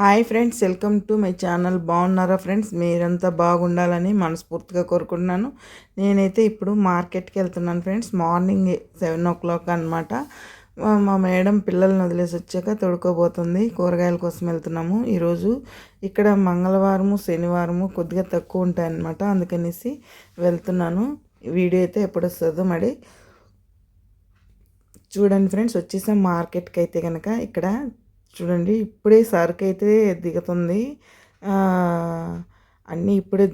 Hi friends welcome to my channel. బాగున్నారా friends? మీరంతా బాగుండాలని మనస్ఫూర్తిగా కోరుకుంటున్నాను. నేనైతే ఇప్పుడు మార్కెట్కి వెళ్తున్నాను friends. Morning seven o'clock అనమాట మా మేడం పిల్లల్ని వదిలేసి వచ్చాక తొడుకోబోతుంది కూరగాయల కోసం వెళ్తున్నాము. ఈరోజు ఇక్కడ మంగళవారము శనివారము కొద్దిగా తక్కువ ఉంటాయన్నమాట. అందుకనేసి వెళ్తున్నాను. వీడియో అయితే ఎప్పుడు వస్తుందో మరి చూడండి ఫ్రెండ్స్. వచ్చేసాం మార్కెట్కి అయితే కనుక ఇక్కడ చూడండి ఇప్పుడే సరుకు అయితే దిగుతుంది అన్నీ ఇప్పుడే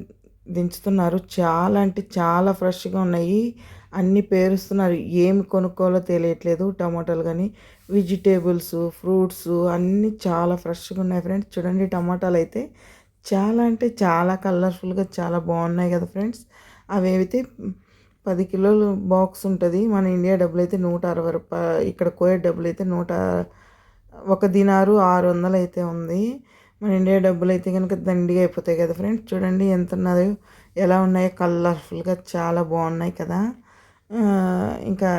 దించుతున్నారు. చాలా అంటే చాలా ఫ్రెష్గా ఉన్నాయి. అన్నీ పేరుస్తున్నారు. ఏమి కొనుక్కోవాలో తెలియట్లేదు టమాటాలు కానీ వెజిటేబుల్స్ ఫ్రూట్స్ అన్నీ చాలా ఫ్రెష్గా ఉన్నాయి ఫ్రెండ్స్. చూడండి టమాటాలు అయితే చాలా అంటే చాలా కలర్ఫుల్గా చాలా బాగున్నాయి కదా ఫ్రెండ్స్. అవి పది కిలోలు బాక్స్ ఉంటుంది. మన ఇండియా డబ్బులు అయితే నూట అరవై రూపాయలు ఇక్కడ కోయే డబ్బులు అయితే నూట ఒక దినారు ఆరు వందలు అయితే ఉంది. మన ఇండియా డబ్బులు అయితే కనుక దండిగా అయిపోతాయి కదా ఫ్రెండ్స్. చూడండి ఎంత ఉన్నదో ఎలా ఉన్నాయో కలర్ఫుల్గా చాలా బాగున్నాయి కదా. ఇంకా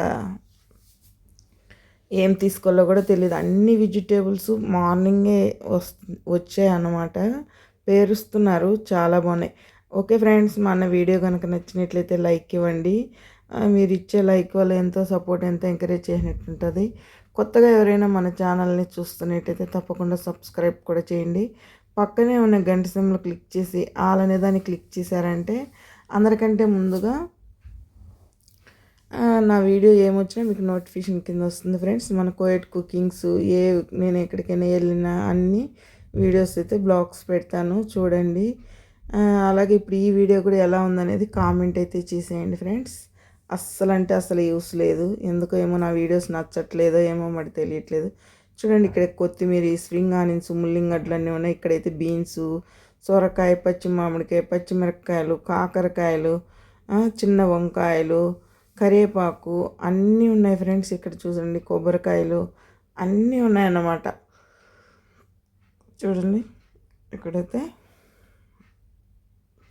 ఏం తీసుకోవాలో కూడా తెలియదు అన్ని వెజిటేబుల్స్ మార్నింగే వస్ వచ్చాయి అన్నమాట. పేరుస్తున్నారు. చాలా బాగున్నాయి. ఓకే ఫ్రెండ్స్ మన వీడియో కనుక నచ్చినట్లయితే లైక్ ఇవ్వండి. మీరు ఇచ్చే లైక్ వల్ల ఎంతో సపోర్ట్ ఎంతో ఎంకరేజ్ చేసినట్టు ఉంటుంది కొత్తగా ఎవరైనా మన ఛానల్ని చూస్తున్నట్టయితే తప్పకుండా సబ్స్క్రైబ్ కూడా చేయండి. పక్కనే ఉన్న గంట సిమ్లో క్లిక్ చేసి ఆల్ అనే దాన్ని క్లిక్ చేశారంటే అందరికంటే ముందుగా నా వీడియో ఏమొచ్చినా మీకు నోటిఫికేషన్ కింద వస్తుంది ఫ్రెండ్స్. మన కోయట్ కుకింగ్స్ ఏ నేను ఎక్కడికైనా వెళ్ళినా అన్ని వీడియోస్ అయితే బ్లాగ్స్ పెడతాను చూడండి. అలాగే ఇప్పుడు ఈ వీడియో కూడా ఎలా ఉందనేది కామెంట్ అయితే చేసేయండి ఫ్రెండ్స్. అస్సలు అంటే అసలు యూస్ లేదు. ఎందుకో ఏమో నా వీడియోస్ నచ్చట్లేదో ఏమో మరి తెలియట్లేదు. చూడండి ఇక్కడ కొత్తిమీర స్ప్రింగ్ ఆనియన్స్ ముల్లింగడ్లన్నీ ఉన్నాయి. ఇక్కడైతే బీన్స్ సొరకాయ పచ్చి మామిడికాయ పచ్చిమిరపకాయలు కాకరకాయలు చిన్న వంకాయలు కరివేపాకు అన్నీ ఉన్నాయి ఫ్రెండ్స్. ఇక్కడ చూడండి కొబ్బరికాయలు అన్నీ ఉన్నాయన్నమాట. చూడండి. ఇక్కడైతే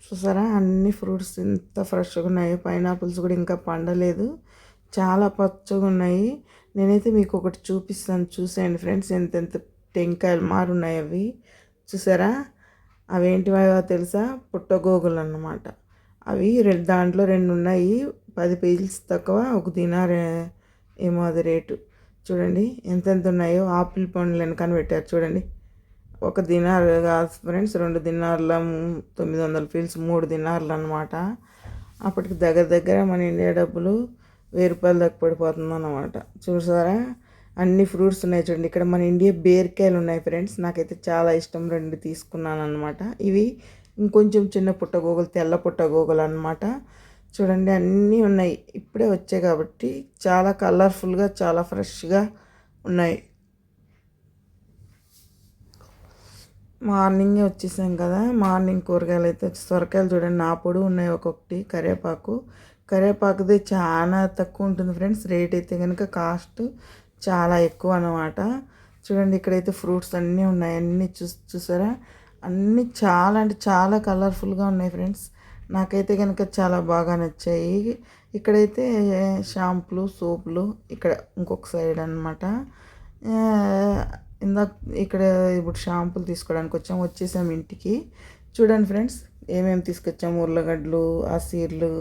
చూసారా? అన్ని ఫ్రూట్స్ ఇంత ఫ్రెష్గా ఉన్నాయి పైనాపిల్స్ కూడా ఇంకా పండలేదు. చాలా పచ్చగా ఉన్నాయి నేనైతే మీకు ఒకటి చూపిస్తాను. చూసేయండి ఫ్రెండ్స్. ఎంత ఎంత టెంకాయలు మారున్నాయి అవి. చూసారా? అవేంటివో తెలుసా? పుట్టగోగులు అన్నమాట. అవి రెండు దాంట్లో రెండు ఉన్నాయి పది పేజీస్ తక్కువ. ఒక దినార్ ఏమో అది రేటు. చూడండి. ఎంతెంత ఉన్నాయో ఆపిల్ పండ్లు కనిపెట్టారు పెట్టారు. చూడండి. ఒక దినార్ కాదు ఫ్రెండ్స్ రెండు దినార్ల తొమ్మిది వందల ఫీల్స్ మూడు దినార్లు అనమాట అప్పటికి దగ్గర దగ్గర మన ఇండియా డబ్బులు వెయ్యి రూపాయలు దాకా పడిపోతుంది అనమాట చూసారా? అన్ని ఫ్రూట్స్ ఉన్నాయి చూడండి. ఇక్కడ మన ఇండియా బీరకాయలు ఉన్నాయి ఫ్రెండ్స్. నాకైతే చాలా ఇష్టం రెండు తీసుకున్నాను అనమాట ఇవి ఇంకొంచెం చిన్న పుట్టగోగులు తెల్ల పుట్టగోగులు అనమాట చూడండి అన్నీ ఉన్నాయి. ఇప్పుడే వచ్చాయి కాబట్టి చాలా కలర్ఫుల్గా చాలా ఫ్రెష్గా ఉన్నాయి. మార్నింగే వచ్చేసాం కదా. మార్నింగ్ కూరగాయలు అయితే వచ్చి సొరకాయలు చూడండి నా పొడి ఉన్నాయి ఒక్కొక్కటి కరివేపాకు. కరివేపాకుది చాలా తక్కువ ఉంటుంది ఫ్రెండ్స్ రేట్ అయితే కనుక కాస్ట్ చాలా ఎక్కువ అనమాట చూడండి ఇక్కడైతే ఫ్రూట్స్ అన్నీ ఉన్నాయి అన్నీ చూ చూసారా? అన్నీ చాలా అంటే చాలా కలర్ఫుల్గా ఉన్నాయి ఫ్రెండ్స్. నాకైతే కనుక చాలా బాగా నచ్చాయి. ఇక్కడైతే షాంపులు సోపులు ఇక్కడ ఇంకొక సైడ్ అనమాట ఇందాక ఇక్కడ ఇప్పుడు షాంపులు తీసుకోవడానికి వచ్చాము వచ్చేసాము ఇంటికి. చూడండి ఫ్రెండ్స్ ఏమేమి తీసుకొచ్చాము? ఉర్లగడ్డలు ఆసీర్లు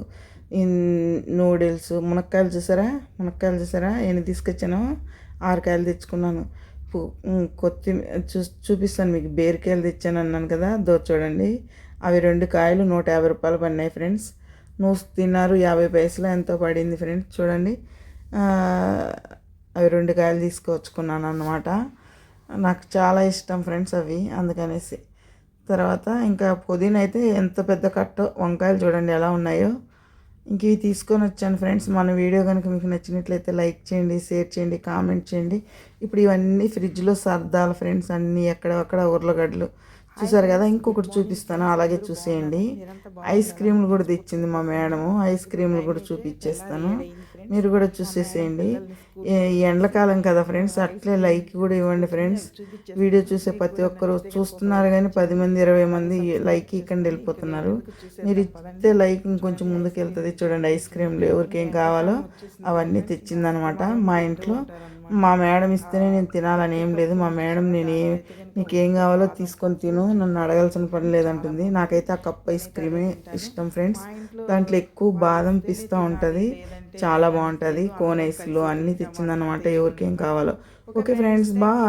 నూడిల్స్ మునక్కాయలు చూసారా? మునక్కాయలు చూసారా? ఎన్ని తీసుకొచ్చాను? ఆరకాయలు తెచ్చుకున్నాను. కొత్తిమీర చూ చూపిస్తాను మీకు. బేరికాయలు తెచ్చాను అన్నాను కదా దో చూడండి. అవి రెండు కాయలు నూట యాభై రూపాయలు పడినాయి ఫ్రెండ్స్. నువ్వు తిన్నారు యాభై పైసలు ఎంతో పడింది ఫ్రెండ్స్. చూడండి. అవి రెండు కాయలు తీసుకొచ్చుకున్నాను అన్నమాట. నాకు చాలా ఇష్టం ఫ్రెండ్స్ అవి అందుకనేసి. తర్వాత ఇంకా పుదీనా అయితే ఎంత పెద్ద కట్టో వంకాయలు చూడండి ఎలా ఉన్నాయో. ఇంక ఇవి తీసుకొని వచ్చాను ఫ్రెండ్స్. మన వీడియో కనుక మీకు నచ్చినట్లయితే లైక్ చేయండి షేర్ చేయండి కామెంట్ చేయండి. ఇప్పుడు ఇవన్నీ ఫ్రిడ్జ్లో సర్దాలి ఫ్రెండ్స్ అన్నీ ఎక్కడక్కడ ఉర్లగడ్డలు. చూసారు కదా ఇంకొకటి చూపిస్తాను అలాగే చూసేయండి. ఐస్ క్రీమ్లు కూడా తెచ్చింది మా మేడము. ఐస్ క్రీమ్లు కూడా చూపించేస్తాను మీరు కూడా చూసేసేయండి. ఎండకాలం కదా ఫ్రెండ్స్ అట్లే లైక్ కూడా ఇవ్వండి ఫ్రెండ్స్. వీడియో చూసే ప్రతి ఒక్కరు చూస్తున్నారు కానీ పది మంది ఇరవై మంది లైక్ ఇక్కడ వెళ్ళిపోతున్నారు. మీరు ఇస్తే లైక్ ఇంకొంచెం ముందుకు వెళ్తుంది చూడండి ఐస్ క్రీమ్లు ఎవరికి ఏం కావాలో అవన్నీ తెచ్చిందనమాట మా ఇంట్లో. మా మేడం ఇస్తేనే నేను తినాలని ఏం లేదు. మా మేడం నేను ఏ నీకేం కావాలో తీసుకొని తిను నన్ను అడగాల్సిన పని లేదంటుంది. నాకైతే ఆ కప్ ఐస్ క్రీమే ఇష్టం ఫ్రెండ్స్. దాంట్లో ఎక్కువ బాదం పిస్తూ ఉంటుంది. చాలా బాగుంటుంది. కోన్ ఐస్లు అన్నీ తెచ్చిందనమాట ఎవరికి ఏం కావాలో. Okay friends bye.